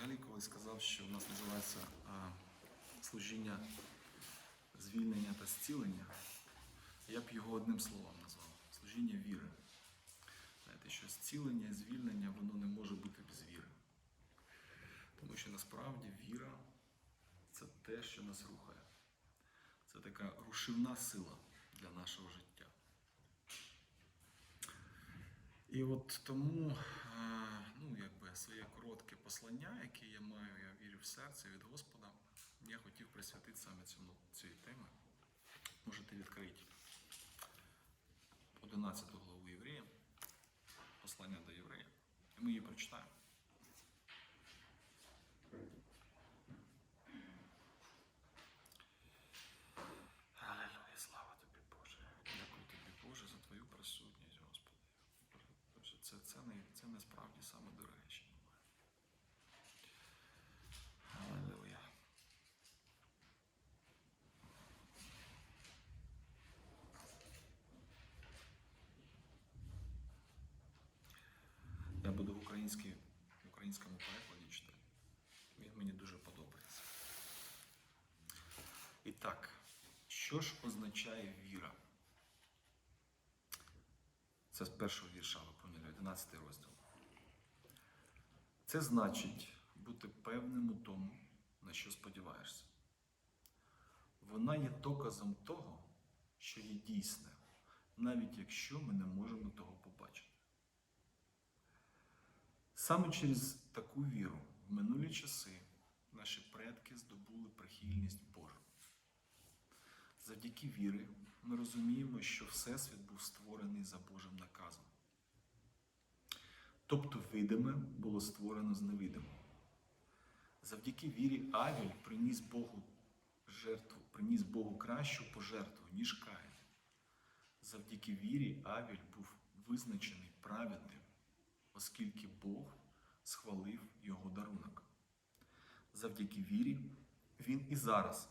взагалі колись сказав, що в нас називається а, служіння звільнення та зцілення. Я б його одним словом назвав служіння віри. Знаєте, що зцілення і звільнення воно не може бути без віри. Тому що насправді віра це те, що нас рухає. Це така рушивна сила для нашого життя. І от тому, е, ну, якби своє коротке послання, яке я маю, я вірю в серце від Господа, я хотів присвятити саме цьому цієї теми. Можете відкрити 11 главу Єврея, послання до Єврея, і ми її прочитаємо. Аллилуйя, слава тобі, Боже. Дякую тобі, Боже, за твою присутність, Господи. Боже, це, це, не, це насправді саме доречі. Аллилуйя. Я буду в українській, українському перекладі читати. Він мені дуже подобається. І так, що ж означає віра? Це з першого вірша, ви поняли, 11 розділ. Це значить бути певним у тому, на що сподіваєшся. Вона є доказом того, що є дійсне, навіть якщо ми не можемо того побачити. Саме через таку віру в минулі часи наші предки здобули прихильність Божу. Завдяки вірі ми розуміємо, що Всесвіт був створений за Божим наказом. Тобто видиме було створено з невидимого. Завдяки вірі Авіль приніс Богу жертву, приніс Богу кращу пожертву, ніж Каїн. Завдяки вірі Авіль був визначений праведним, оскільки Бог схвалив його дарунок. Завдяки вірі він і зараз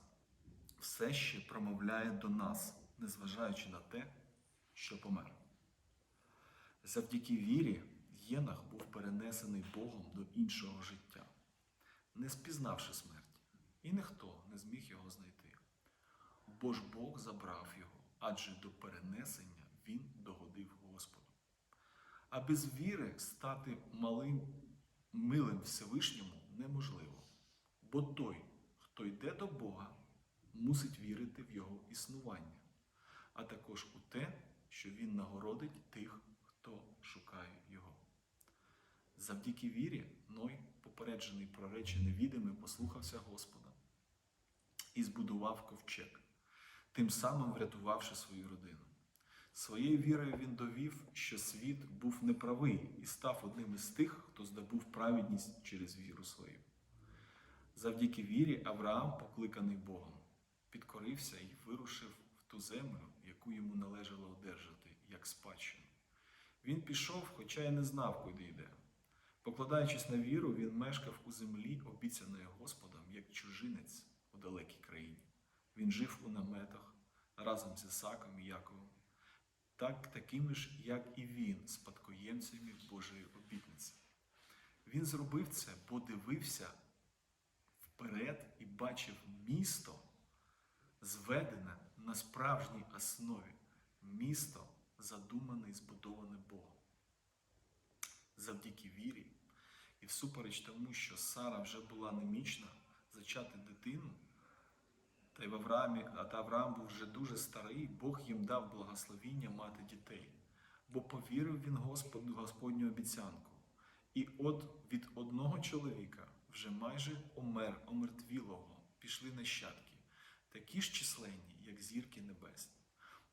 все ще промовляє до нас, незважаючи на те, що помер. Завдяки вірі Єнах був перенесений Богом до іншого життя, не спізнавши смерті, і ніхто не зміг його знайти. Бо ж Бог забрав його, адже до перенесення він Господу. А без віри стати малим, милим Всевишньому неможливо, бо той, хто йде до Бога, мусить вірити в Його існування, а також у те, що Він нагородить тих, хто шукає Його. Завдяки вірі Ной, попереджений про речі невідимі, послухався Господа і збудував ковчег, тим самим врятувавши свою родину. Своєю вірою він довів, що світ був неправий і став одним із тих, хто здобув праведність через віру свою. Завдяки вірі Авраам, покликаний Богом, підкорився і вирушив в ту землю, яку йому належало одержати, як спадщину. Він пішов, хоча й не знав, куди йде. Покладаючись на віру, він мешкав у землі, обіцяної Господом, як чужинець у далекій країні. Він жив у наметах разом з Ісаком і Яковом, так такими ж, як і він, спадкоємцями Божої обітниці. Він зробив це, бо дивився вперед і бачив місто, зведене на справжній основі, місто, задумане і збудоване Богом. Завдяки вірі, і всупереч тому, що Сара вже була немічна зачати дитину, та й в Авраамі, а та Авраам був вже дуже старий, Бог їм дав благословіння мати дітей, бо повірив він Господу Господню обіцянку. І от від одного чоловіка вже майже омер, омертвілого пішли нащадки, такі ж численні, як зірки небесні,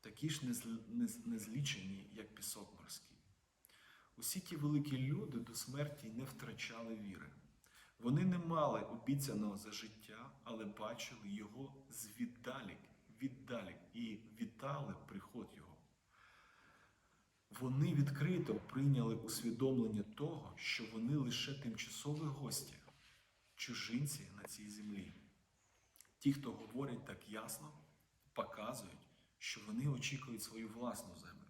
такі ж незлічені, як пісок морський. Усі ті великі люди до смерті не втрачали віри. Вони не мали обіцяного за життя, але бачили його звіддалік, віддалік і вітали приход його. Вони відкрито прийняли усвідомлення того, що вони лише тимчасові гості, чужинці на цій землі. Ті, хто говорять так ясно, показують, що вони очікують свою власну землю.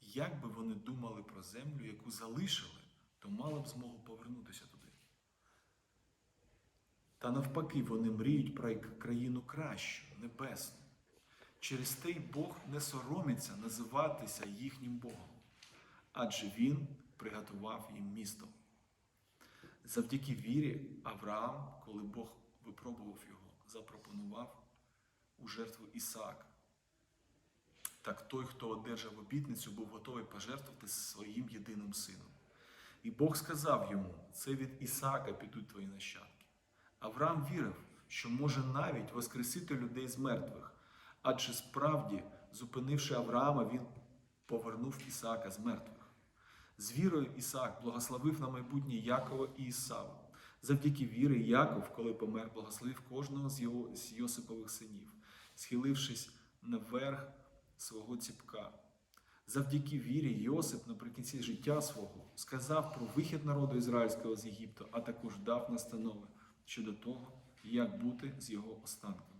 Як би вони думали про землю, яку залишили, то мали б змогу повернутися туди. Та навпаки, вони мріють про країну кращу, небесну. Через те й Бог не соромиться називатися їхнім Богом, адже Він приготував їм місто. Завдяки вірі Авраам, коли Бог випробував його, запропонував у жертву Ісаака. Так той, хто одержав обітницю, був готовий пожертвувати своїм єдиним сином. І Бог сказав йому: це від Ісаака підуть твої нащадки. Авраам вірив, що може навіть воскресити людей з мертвих, адже справді, зупинивши Авраама, він повернув Ісаака з мертвих. З вірою Ісаак благословив на майбутнє Якова і Ісаву. Завдяки вірі Яков, коли помер, благословив кожного з його з Йосипових синів, схилившись наверх свого ціпка. Завдяки вірі Йосип наприкінці життя свого сказав про вихід народу ізраїльського з Єгипту, а також дав настанови щодо того, як бути з його останками.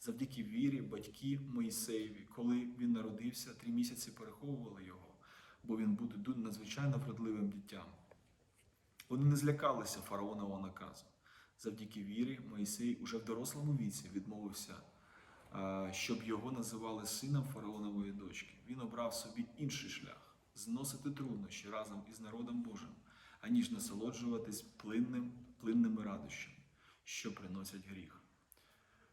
Завдяки вірі батьки Моїсеєві, коли він народився, три місяці переховували його, бо він буде надзвичайно вродливим дитям. Вони не злякалися фараонового наказу. Завдяки вірі Моїсей уже в дорослому віці відмовився, щоб його називали сином фараонової дочки. Він обрав собі інший шлях зносити труднощі разом із народом Божим, аніж насолоджуватись плинним, плинними радощами, що приносять гріх.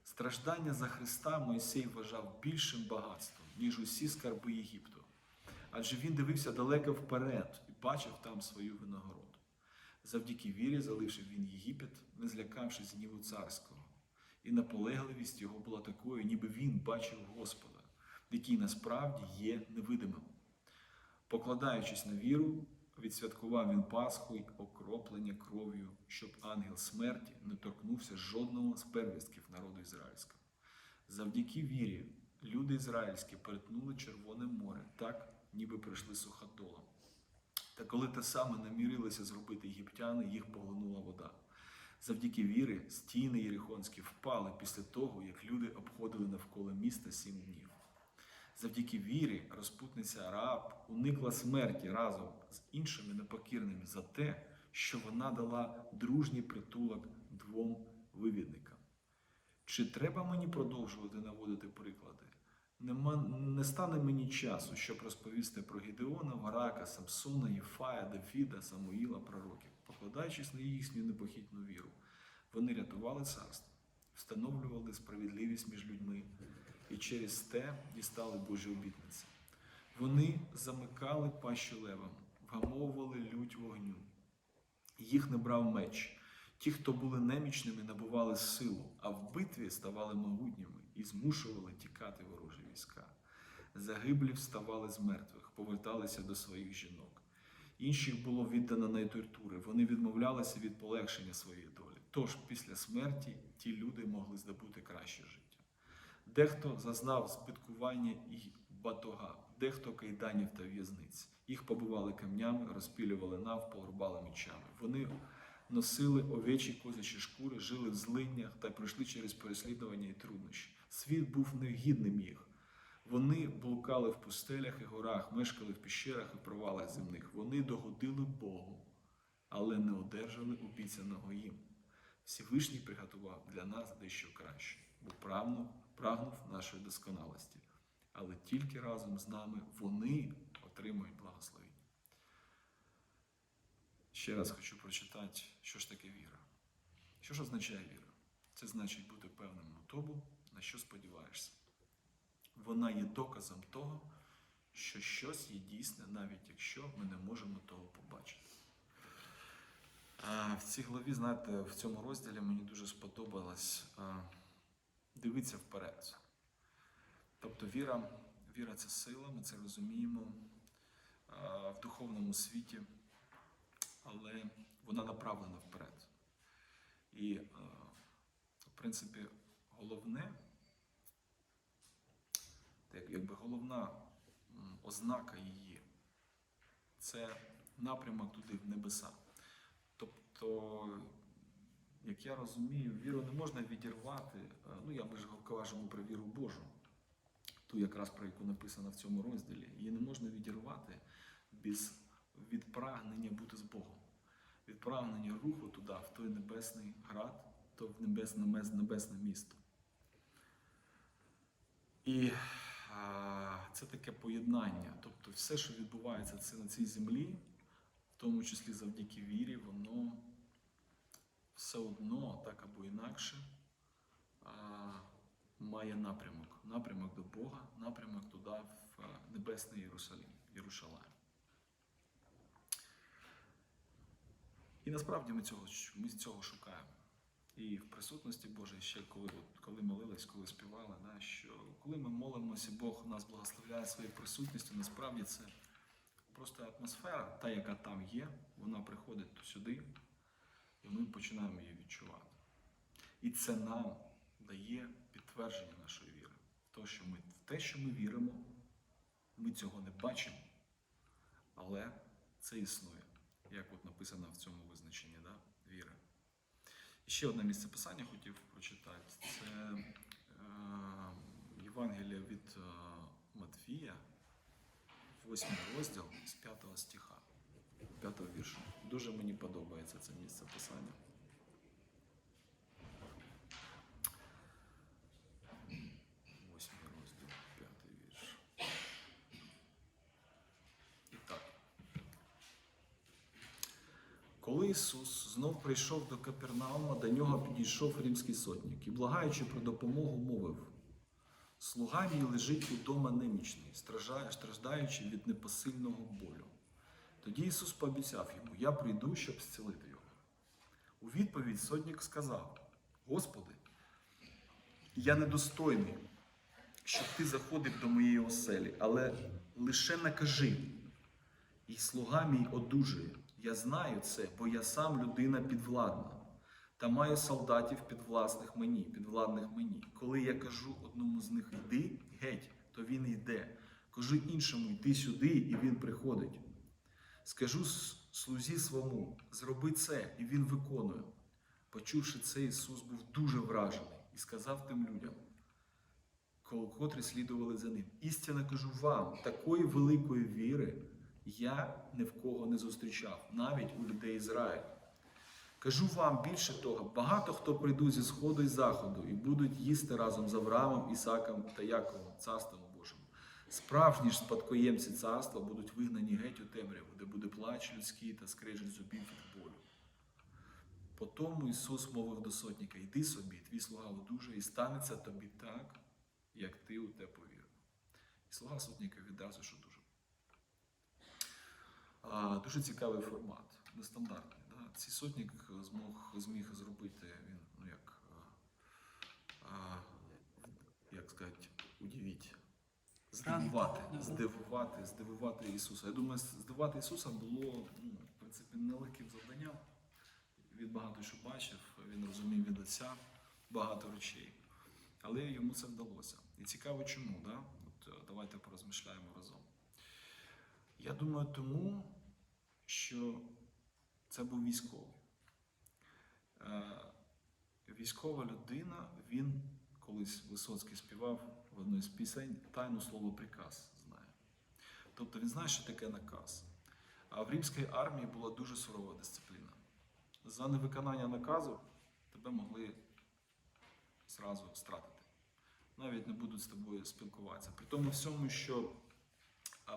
Страждання за Христа Мойсей вважав більшим багатством, ніж усі скарби Єгипту. Адже він дивився далеко вперед і бачив там свою винагороду. Завдяки вірі залишив він Єгипет, не злякавшись гніву царського, і наполегливість його була такою, ніби він бачив Господа, який насправді є невидимим. Покладаючись на віру, відсвяткував він Пасху й окроплення кров'ю, щоб ангел смерті не торкнувся жодного з первістків народу ізраїльського. Завдяки вірі люди ізраїльські перетнули Червоне море, так, ніби прийшли суходолом. Та коли те саме намірилися зробити єгиптяни, їх поглинула вода. Завдяки вірі стіни Єрихонські впали після того, як люди обходили навколо міста сім днів. Завдяки вірі розпутниця Рааб уникла смерті разом з іншими непокірними за те, що вона дала дружній притулок двом вивідникам. Чи треба мені продовжувати наводити приклади? Нема, не стане мені часу, щоб розповісти про Гідеона, Варака, Самсона, Єфая, Давіда, Самуїла, пророків, покладаючись на їхню непохитну віру. Вони рятували царство, встановлювали справедливість між людьми і через те дістали Божі обітниці. Вони замикали пащу левам, вгамовували лють вогню. Їх не брав меч. Ті, хто були немічними, набували силу, а в битві ставали могутніми і змушували тікати ворожі війська. Загиблі вставали з мертвих, поверталися до своїх жінок. Інших було віддано на тортури, вони відмовлялися від полегшення своєї долі. Тож після смерті ті люди могли здобути краще життя. Дехто зазнав збиткування і батога, дехто кайданів та в'язниць. Їх побивали камнями, розпілювали навпол, рубали мечами. Вони носили овечі козячі шкури, жили в злиннях та пройшли через переслідування і труднощі. Світ був негідним їх. Вони блукали в пустелях і горах, мешкали в піщерах і провалах земних. Вони догодили Богу, але не одержали обіцяного їм. Всевишній приготував для нас дещо краще, бо прагнув, прагнув нашої досконалості. Але тільки разом з нами вони отримують благословення. Ще раз хочу прочитати, що ж таке віра. Що ж означає віра? Це значить бути певним у тому, на що сподіваєшся. Вона є доказом того, що щось є дійсне, навіть якщо ми не можемо того побачити. А В цій главі, знаєте, в цьому розділі мені дуже сподобалось а, дивитися вперед. Тобто віра, віра це сила, ми це розуміємо в духовному світі, але вона направлена вперед. І, в принципі, головне, якби головна ознака її це напрямок туди в небеса. Тобто, як я розумію, віру не можна відірвати. е, Ну, я ми ж кажемо про віру Божу, ту якраз про яку написано в цьому розділі. Її не можна відірвати без від прагнення бути з Богом, від прагнення руху туди, в той небесний град, то в небесне, небесне місто. І а, це таке поєднання. Тобто все, що відбувається на цій землі, в тому числі завдяки вірі, воно все одно, так або інакше, має напрямок. Напрямок до Бога, напрямок туди, в Небесний Єрусалим, Єрушалаєм. І насправді ми цього, ми цього шукаємо. І в присутності Божій ще коли, коли молились, коли співали, да, що коли ми молимося, Бог нас благословляє своєю присутністю, насправді це просто атмосфера, та, яка там є, вона приходить сюди, і ми починаємо її відчувати. І це нам дає підтвердження нашої віри. То, що ми, в те, що ми віримо, ми цього не бачимо, але це існує, як от написано в цьому визначенні да, віри. І ще одне місце писання хотів прочитати. Це е, Євангелія від е, Матвія, 8 розділ з 5 стиха, 5 вірша. Дуже мені подобається це місце писання. Восьмий розділ, п'ятий вірш. І так. Коли Ісус знов прийшов до Капернаума, до нього підійшов римський сотник і, благаючи про допомогу, мовив: Слуга мій лежить удома немічний, страждаючи від непосильного болю. Тоді Ісус пообіцяв йому: Я прийду, щоб зцілити його. У відповідь сотник сказав: Господи, я недостойний, щоб ти заходив до моєї оселі, але лише накажи, і слуга мій одужує. Я знаю це, бо я сам людина підвладна, та маю солдатів підвласних мені, підвладних мені. Коли я кажу одному з них йди геть, то він йде. Кажу іншому йди сюди, і він приходить. Скажу слузі своєму, зроби це, і він виконує. Почувши це, Ісус був дуже вражений і сказав тим людям, котрі слідували за ним. Істинно кажу вам, такої великої віри я ні в кого не зустрічав, навіть у людей Ізраїля. Кажу вам більше того, багато хто прийдуть зі сходу і заходу і будуть їсти разом з Авраамом, Ісаком та Яковом, царством. Справжні ж спадкоємці царства будуть вигнані геть у темряву, де буде плач людський та скрежить зубів від болю. Потому Ісус мовив до сотника: Йди собі, твій слуга одужає, і станеться тобі так, як ти у те повірив. І слуга сотника відразу ж одужав. А, Дуже цікавий формат, нестандартний. Да? Цей сотник змог, зміг зробити він, ну як, а, як сказати, здивувати, здивувати, здивувати Ісуса. Я думаю, здивувати Ісуса було, ну, в принципі, нелегким завданням. Він багато що бачив, він розумів від Отця багато речей. Але йому це вдалося. І цікаво, чому, да? От, е, давайте порозмишляємо разом. Я думаю, тому, що це був військовий. Е, Військова людина, він колись Висоцький співав в одній з пісень тайну слово приказ знає. Тобто він знає, що таке наказ. А в римській армії була дуже сурова дисципліна. За невиконання наказу тебе могли зразу стратити. Навіть не будуть з тобою спілкуватися. При тому всьому, що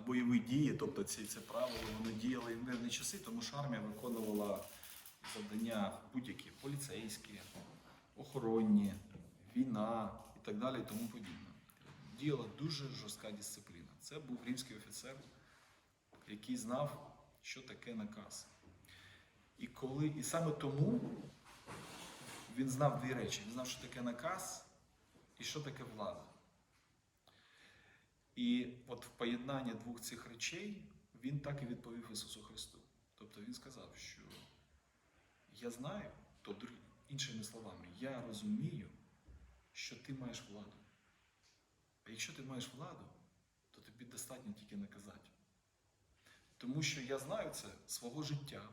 бойові дії, тобто ці, ці правила, вони діяли і в мирні часи, тому що армія виконувала завдання будь-які поліцейські, охоронні, війна і так далі, і тому подібне. Діяла дуже жорстка дисципліна. Це був римський офіцер, який знав, що таке наказ. І коли, і саме тому він знав дві речі: він знав, що таке наказ і що таке влада. І от в поєднанні двох цих речей він так і відповів Ісусу Христу. Тобто він сказав, що я знаю, тобто іншими словами, я розумію, що ти маєш владу. Якщо ти маєш владу, то тобі достатньо тільки наказати. Тому що я знаю це свого життя.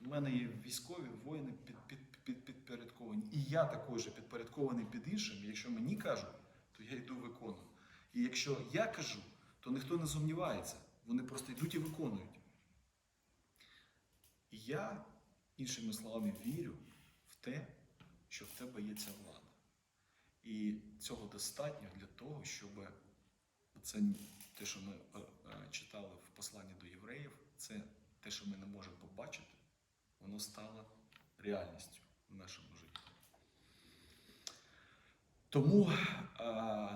У мене є військові воїни під, під, під, підпорядковані. І я також підпорядкований під іншим. Якщо мені кажуть, то я йду виконую. І якщо я кажу, то ніхто не сумнівається. Вони просто йдуть і виконують. І я, іншими словами, вірю в те, що в тебе є ця влада. І цього достатньо для того, щоб це те, що ми е, е, читали в посланні до євреїв, це те, що ми не можемо побачити, воно стало реальністю в нашому житті. Тому е,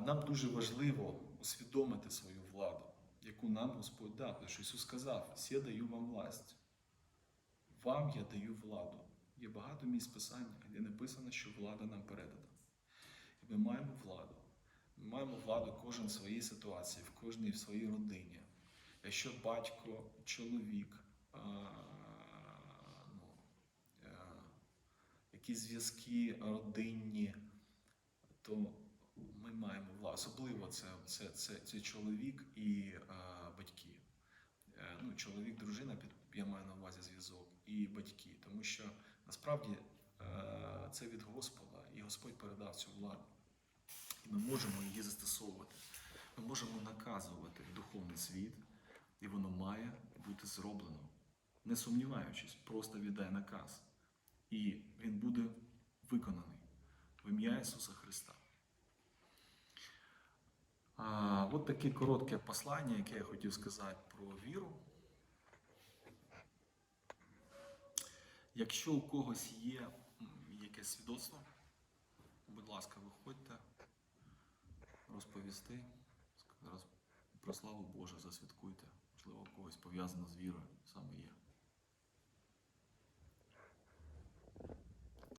нам дуже важливо усвідомити свою владу, яку нам Господь дав. Тому що Ісус сказав: «Сє даю вам власть, вам я даю владу. Є багато місць писання, де написано, що влада нам передана. Ми маємо владу. Ми маємо владу кожен в своїй ситуації, в кожній в своїй родині. Якщо батько, чоловік, а, ну, е, якісь зв'язки родинні, то ми маємо владу. Особливо це, це, це, це чоловік і а, батьки. Е, Ну, чоловік, дружина, я маю на увазі зв'язок, і батьки. Тому що насправді е, це від Господа, і Господь передав цю владу. Ми можемо її застосовувати. Ми можемо наказувати духовний світ, і воно має бути зроблено. Не сумніваючись, просто віддай наказ. І він буде виконаний в ім'я Ісуса Христа. А, от таке коротке послання, яке я хотів сказати про віру. Якщо у когось є якесь свідоцтво, будь ласка, виходьте розповісти, роз- про славу Божу засвідкуйте. Можливо, когось пов'язано з вірою саме є.